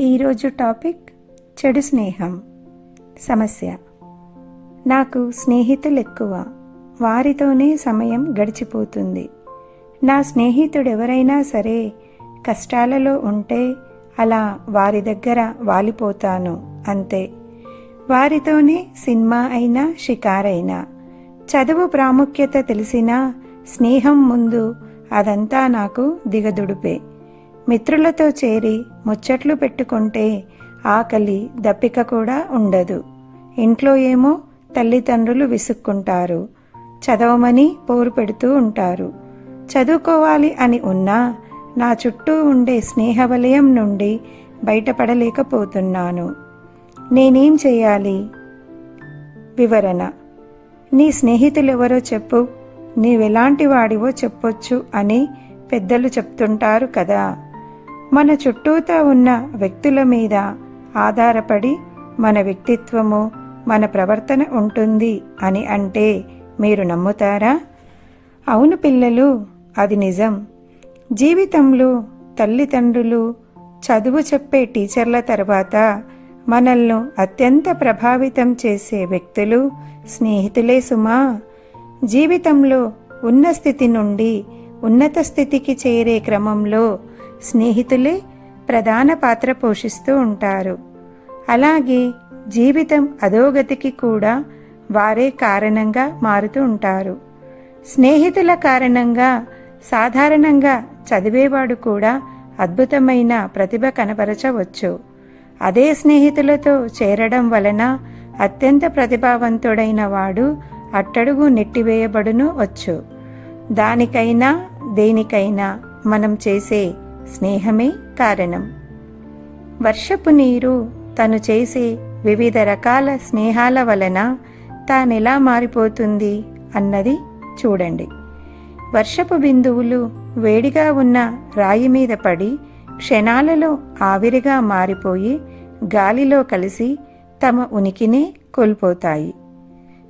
ఈరోజు టాపిక్ చెడు స్నేహం. సమస్య. నాకు స్నేహితులు ఎక్కువ వారితోనే సమయం గడిచిపోతుంది. నా స్నేహితుడు ఎవరైనా సరే కష్టాలలో ఉంటే అలా వారి దగ్గర వాలిపోతాను అంతే. వారితోనే సినిమా అయినా షికారైనా చదువు ప్రాముఖ్యత తెలిసినా స్నేహం ముందు అదంతా నాకు దిగదుడుపే. మిత్రులతో చేరి ముచ్చట్లు పెట్టుకుంటే ఆకలి దప్పిక కూడా ఉండదు. ఇంట్లో ఏమో తల్లిదండ్రులు విసుక్కుంటారు. చదవమని పోరు పెడుతూ ఉంటారు. చదువుకోవాలి అని ఉన్నా నా చుట్టూ ఉండే స్నేహ వలయం నుండి బయటపడలేకపోతున్నాను. నేనేం చేయాలి? వివరణ. నీ స్నేహితులెవరో చెప్పు. నీవెలాంటి వాడివో చెప్పొచ్చు అని పెద్దలు చెప్తుంటారు కదా. మన చుట్టూతా ఉన్న వ్యక్తుల మీద ఆధారపడి మన వ్యక్తిత్వము మన ప్రవర్తన ఉంటుంది అని అంటే మీరు నమ్ముతారా? అవును పిల్లలు అది నిజం. జీవితంలో తల్లిదండ్రులు చదువు చెప్పే టీచర్ల తర్వాత మనల్ని అత్యంత ప్రభావితం చేసే వ్యక్తులు స్నేహితులే సుమా. జీవితంలో ఉన్న స్థితి నుండి ఉన్నత స్థితికి చేరే క్రమంలో స్నేహితులే ప్రధాన పాత్ర పోషిస్తూ ఉంటారు. అలాగే జీవితం అధోగతికి కూడా వారే కారణంగా మారుతూ ఉంటారు. స్నేహితుల కారణంగా సాధారణంగా చదివేవాడు కూడా అద్భుతమైన ప్రతిభ కనపరచవచ్చు అదే స్నేహితులతో చేరడం వలన అత్యంత ప్రతిభావంతుడైన వాడు అట్టడుగు నెట్టివేయబడును వచ్చు. దానికైనా దేనికైనా మనం చేసే స్నేహమే కారణం. వర్షపు నీరు తను చేసే వివిధ రకాల స్నేహాల వలన తానెలా మారిపోతుంది అన్నది చూడండి. వర్షపు బిందువులు వేడిగా ఉన్న రాయి మీద పడి క్షణాలలో ఆవిరిగా మారిపోయి గాలిలో కలిసి తమ ఉనికినే కోల్పోతాయి.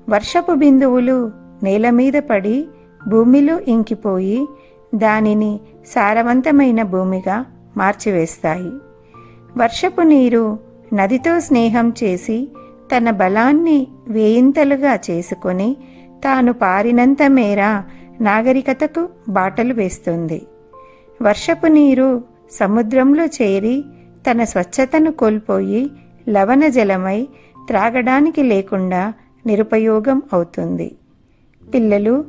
వర్షపు బిందువులు నేల మీద పడి భూమిలో ఇంకిపోయి దానిని సారవంతమైన భూమిగా మార్చివేస్తాయి. వర్షపు నీరు నదితో స్నేహం చేసి తన బలాన్ని వేయింతలుగా చేసుకొని తాను పారినంత మేర నాగరికతకు బాటలు వేస్తుంది. వర్షపు నీరు సముద్రంలో చేరి తన స్వచ్ఛతను కోల్పోయి లవణ జలమై త్రాగడానికి లేకుండా నిరుపయోగం అవుతుంది. పిల్లలు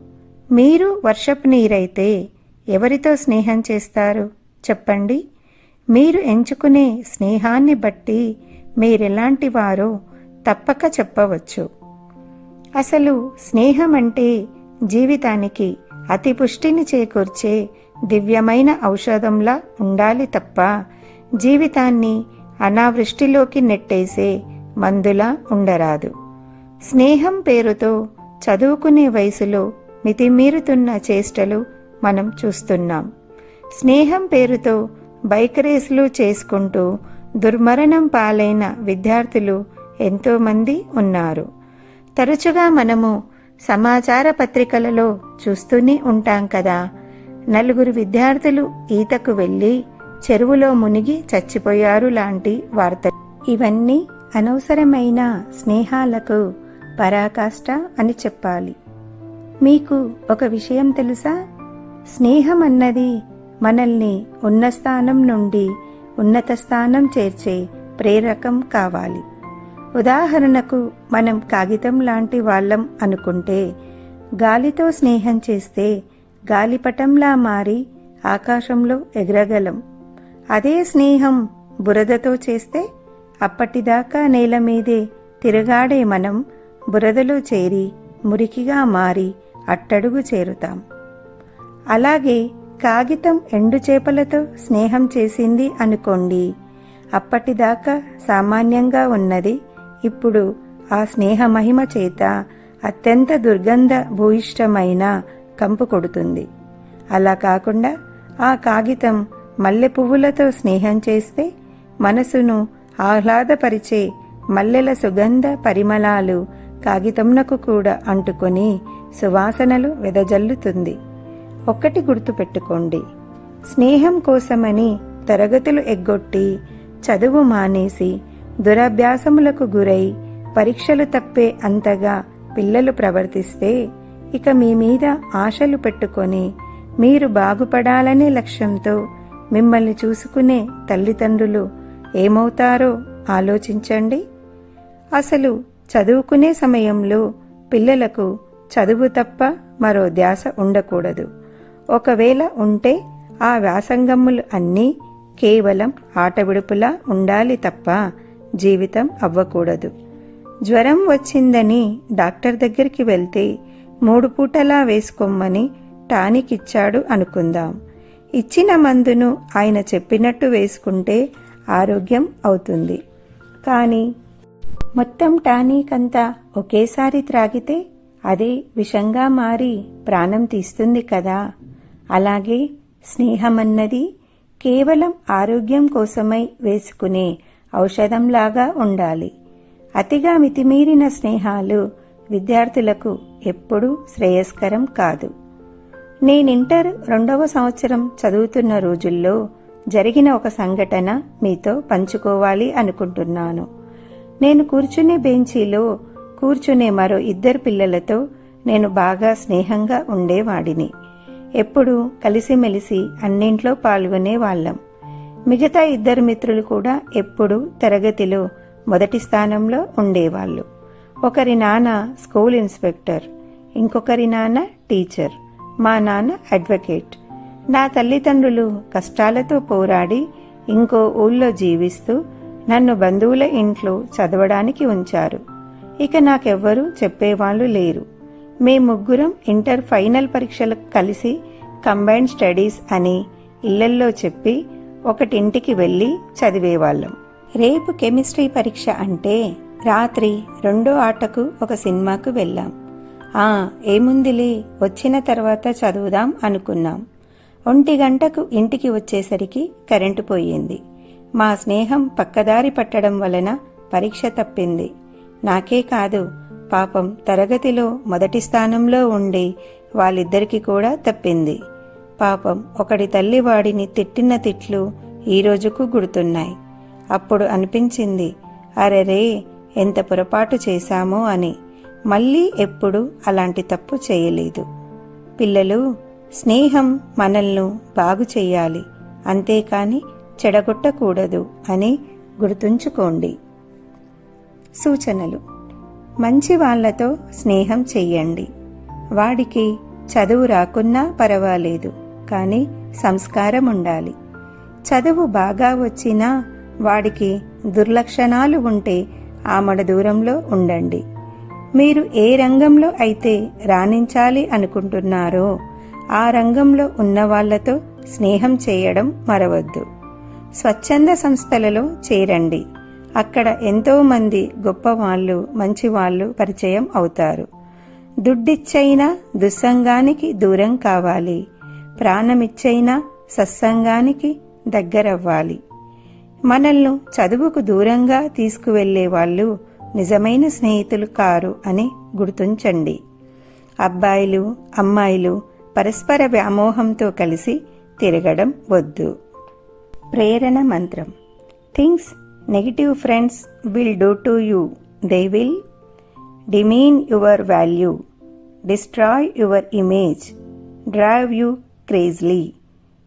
మీరు వర్షపు నీరైతే ఎవరితో స్నేహం చేస్తారు? చెప్పండి. మీరు ఎంచుకునే స్నేహాన్ని బట్టి మీరెలాంటి వారో తప్పక చెప్పవచ్చు. అసలు స్నేహం అంటే జీవితానికి అతి పుష్టిని చేకూర్చే దివ్యమైన ఔషధంలా ఉండాలి తప్ప జీవితాన్ని అనావృష్టిలోకి నెట్టేసే మందులా ఉండరాదు. స్నేహం పేరుతో చదువుకునే వయసులో మితిమీరుతున్న చేష్టలు మనం చూస్తున్నాం. స్నేహం పేరుతో బైక్ రేసులు చేసుకుంటూ దుర్మరణం పాలైన విద్యార్థులు ఎంతోమంది ఉన్నారు. తరచుగా మనము సమాచార పత్రికలలో చూస్తూనే ఉంటాం కదా. నలుగురు విద్యార్థులు ఈతకు వెళ్ళి చెరువులో మునిగి చచ్చిపోయారు లాంటి వార్తలు. ఇవన్నీ అనవసరమైన స్నేహాలకు పరాకాష్ట అని చెప్పాలి. మీకు ఒక విషయం తెలుసా? స్నేహం అన్నది మనల్ని ఉన్న స్థానం నుండి ఉన్నత స్థానం చేర్చే ప్రేరకం కావాలి. ఉదాహరణకు మనం కాగితం లాంటి వాళ్ళం అనుకుంటే గాలితో స్నేహం చేస్తే గాలిపటంలా మారి ఆకాశంలో ఎగరగలం. అదే స్నేహం బురదతో చేస్తే అప్పటిదాకా నేల మీదే తిరగాడే మనం బురదలో చేరి మురికిగా మారి అట్టడుగు చేరుతాం. అలాగే కాగితం ఎండు చేపలతో స్నేహం చేసింది అనుకోండి. అప్పటిదాకా సామాన్యంగా ఉన్నది. ఇప్పుడు ఆ స్నేహ మహిమ చేత అత్యంత దుర్గంధ భూయిష్టమైన కంపు కొడుతుంది. అలా కాకుండా ఆ కాగితం మల్లె పువ్వులతో స్నేహం చేస్తే మనసును ఆహ్లాదపరిచే మల్లెల సుగంధ పరిమళాలు కాగితంనకు కూడా అంటుకొని సువాసనలు వెదజల్లుతుంది. ఒక్కటి గుర్తుపెట్టుకోండి. స్నేహం కోసమని తరగతులు ఎగ్గొట్టి చదువు మానేసి దురభ్యాసములకు గురై పరీక్షలు తప్పే అంతగా పిల్లలు ప్రవర్తిస్తే ఇక మీ మీద ఆశలు పెట్టుకొని మీరు బాగుపడాలనే లక్ష్యంతో మిమ్మల్ని చూసుకునే తల్లిదండ్రులు ఏమవుతారో ఆలోచించండి. అసలు చదువుకునే సమయంలో పిల్లలకు చదువు తప్ప మరో ధ్యాస ఉండకూడదు. ఒకవేళ ఉంటే ఆ వ్యాసంగములు అన్నీ కేవలం ఆటవిడుపులా ఉండాలి తప్ప జీవితం అవ్వకూడదు. జ్వరం వచ్చిందని డాక్టర్ దగ్గరికి వెళ్తే మూడు పూటలా వేసుకోమని టానిక్ ఇచ్చాడు అనుకుందాం. ఇచ్చిన మందును ఆయన చెప్పినట్టు వేసుకుంటే ఆరోగ్యం అవుతుంది. కానీ మొత్తం టానిక్ అంతా ఒకేసారి త్రాగితే అదే విషంగా మారి ప్రాణం తీస్తుంది కదా. అలాగే స్నేహమన్నది కేవలం ఆరోగ్యం కోసమై వేసుకునే ఔషధంలాగా ఉండాలి. అతిగా మితిమీరిన స్నేహాలు విద్యార్థులకు ఎప్పుడూ శ్రేయస్కరం కాదు. నేనింటర్ రెండవ సంవత్సరం చదువుతున్న రోజుల్లో జరిగిన ఒక సంఘటన మీతో పంచుకోవాలి అనుకుంటున్నాను. నేను కూర్చునే బెంచీలో కూర్చునే మరో ఇద్దరు పిల్లలతో నేను బాగా స్నేహంగా ఉండేవాడిని. ఎప్పుడూ కలిసిమెలిసి అన్నింట్లో పాల్గొనే వాళ్ళం. మిగతా ఇద్దరు మిత్రులు కూడా ఎప్పుడూ తరగతిలో మొదటి స్థానంలో ఉండేవాళ్ళు. ఒకరి నాన్న స్కూల్ ఇన్స్పెక్టర్ ఇంకొకరి నాన్న టీచర్ మా నాన్న అడ్వకేట్. నా తల్లిదండ్రులు కష్టాలతో పోరాడి ఇంకో ఊళ్ళో జీవిస్తూ నన్ను బంధువుల ఇంట్లో చదవడానికి ఉంచారు. ఇక నాకెవ్వరూ చెప్పేవాళ్ళు లేరు. ముగ్గురం ఇంటర్ ఫైనల్ పరీక్షలకు కలిసి కంబైన్డ్ స్టడీస్ అని ఇళ్ళల్లో చెప్పి ఒకటింటికి వెళ్ళి చదివేవాళ్ళం. రేపు కెమిస్ట్రీ పరీక్ష అంటే రాత్రి రెండో ఆటకు ఒక సినిమాకు వెళ్ళాం. ఆ ఏముందిలే వచ్చిన తర్వాత చదువుదాం అనుకున్నాం. ఒంటి గంటకు ఇంటికి వచ్చేసరికి కరెంటు పోయింది. మా స్నేహం పక్కదారి పట్టడం వలన పరీక్ష తప్పింది. నాకే కాదు పాపం తరగతిలో మొదటి స్థానంలో ఉండి వాళ్ళిద్దరికీ కూడా తప్పింది. పాపం ఒకడి తల్లి వాడిని తిట్టిన తిట్లు ఈ రోజుకు గుర్తున్నాయి. అప్పుడు అనిపించింది అరెరే ఎంత పొరపాటు చేశామో అని. మళ్ళీ ఎప్పుడు అలాంటి తప్పు చేయలేదు. పిల్లలు స్నేహం మనల్ని బాగు చెయ్యాలి అంతేకాని చెడగొట్టకూడదు అని గుర్తుంచుకోండి. సూచనలు. మంచి వాళ్ళతో స్నేహం చెయ్యండి. వాడికి చదువు రాకున్నా పర్వాలేదు కానీ సంస్కారం ఉండాలి. చదువు బాగా వచ్చినా వాడికి దుర్లక్షణాలు ఉంటే ఆమడ దూరంలో ఉండండి. మీరు ఏ రంగంలో అయితే రాణించాలి అనుకుంటున్నారో ఆ రంగంలో ఉన్న వాళ్ళతో స్నేహం చేయడం మరవద్దు. స్వచ్ఛంద సంస్థలలో చేరండి. అక్కడ ఎంతోమంది గొప్పవాళ్ళు మంచివాళ్ళు పరిచయం అవుతారు. దుడ్డిచ్చైనా దుస్సంగానికి దూరం కావాలి. ప్రాణమిచ్చైనా సత్సంగానికి దగ్గరవ్వాలి. మనల్ని చదువుకు దూరంగా తీసుకువెళ్ళే వాళ్ళు నిజమైన స్నేహితులు కారు అని గుర్తుంచండి. అబ్బాయిలు అమ్మాయిలు పరస్పర వ్యామోహంతో కలిసి తిరగడం వద్దు. ప్రేరణ మంత్రం. Things Negative friends will do to you they will demean your value destroy your image drive you crazily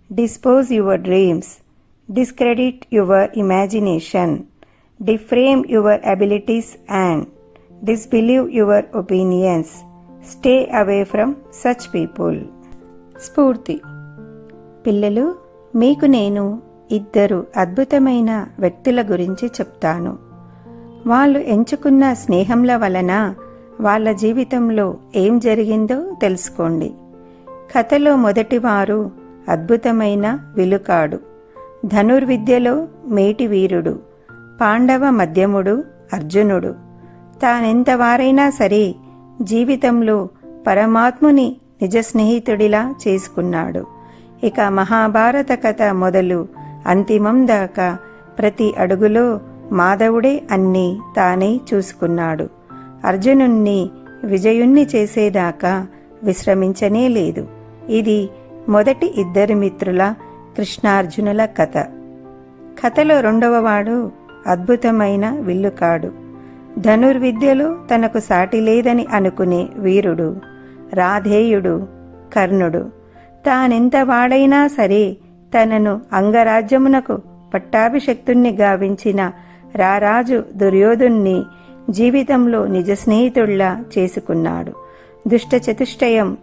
dispose your dreams discredit your imagination, deframe your abilities, and disbelieve your opinions. Stay away from such people. స్ఫూర్తి పిల్లలు మీకు నేను ఇద్దరు అద్భుతమైన వ్యక్తుల గురించి చెప్తాను. వాళ్ళు ఎంచుకున్న స్నేహంల వలన వాళ్ళ జీవితంలో ఏం జరిగిందో తెలుసుకోండి. కథలో మొదటివారు అద్భుతమైన విలుకాడు. ధనుర్విద్యలో మేటి వీరుడు. పాండవ మధ్యముడు అర్జునుడు. తానెంతవారైనా సరే జీవితంలో పరమాత్ముని నిజ స్నేహితుడిలా చేసుకున్నాడు. ఇక మహాభారత కథ మొదలు అంతిమం దాకా ప్రతి అడుగులో మాధవుడే అన్నీ తానే చూసుకున్నాడు. అర్జునుణ్ణి విజయుణ్ణి చేసేదాకా విశ్రమించనే లేదు. ఇది మొదటి ఇద్దరు మిత్రుల కృష్ణార్జునుల కథ. కథలో రెండవవాడు అద్భుతమైన విల్లుకాడు. ధనుర్విద్యలో తనకు సాటి లేదని అనుకునే వీరుడు రాధేయుడు కర్ణుడు. తానెంత వాడైనా సరే తనను అంగరాజ్యమునకు పట్టాభిషక్తుణ్ణి గావించిన రారాజు దుర్యోధుణ్ణి జీవితంలో నిజ స్నేహితుళ్ళా చేసుకున్నాడు. దుష్ట చతుష్టయం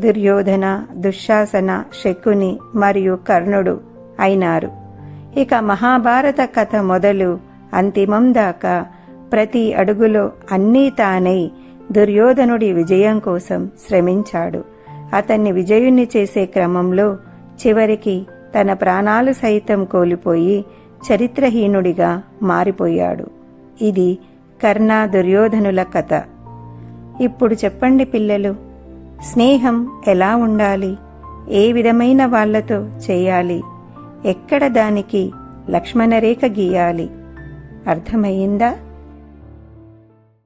దుర్యోధన దుశ్శాసన శకుని మరియు కర్ణుడు అయినారు. ఇక మహాభారత కథ మొదలు అంతిమం దాకా ప్రతి అడుగులో అన్నీ తానై దుర్యోధనుడి విజయం కోసం శ్రమించాడు. అతన్ని విజయుణ్ణి చేసే క్రమంలో చివరికి తన ప్రాణాలు సైతం కోల్పోయి చరిత్రహీనుడిగా మారిపోయాడు. ఇది కర్ణ దుర్యోధనుల కథ. ఇప్పుడు చెప్పండి పిల్లలు స్నేహం ఎలా ఉండాలి? ఏ విధమైన వాళ్ళతో చేయాలి? ఎక్కడ దానికి లక్ష్మణరేఖ గీయాలి? అర్థమయ్యిందా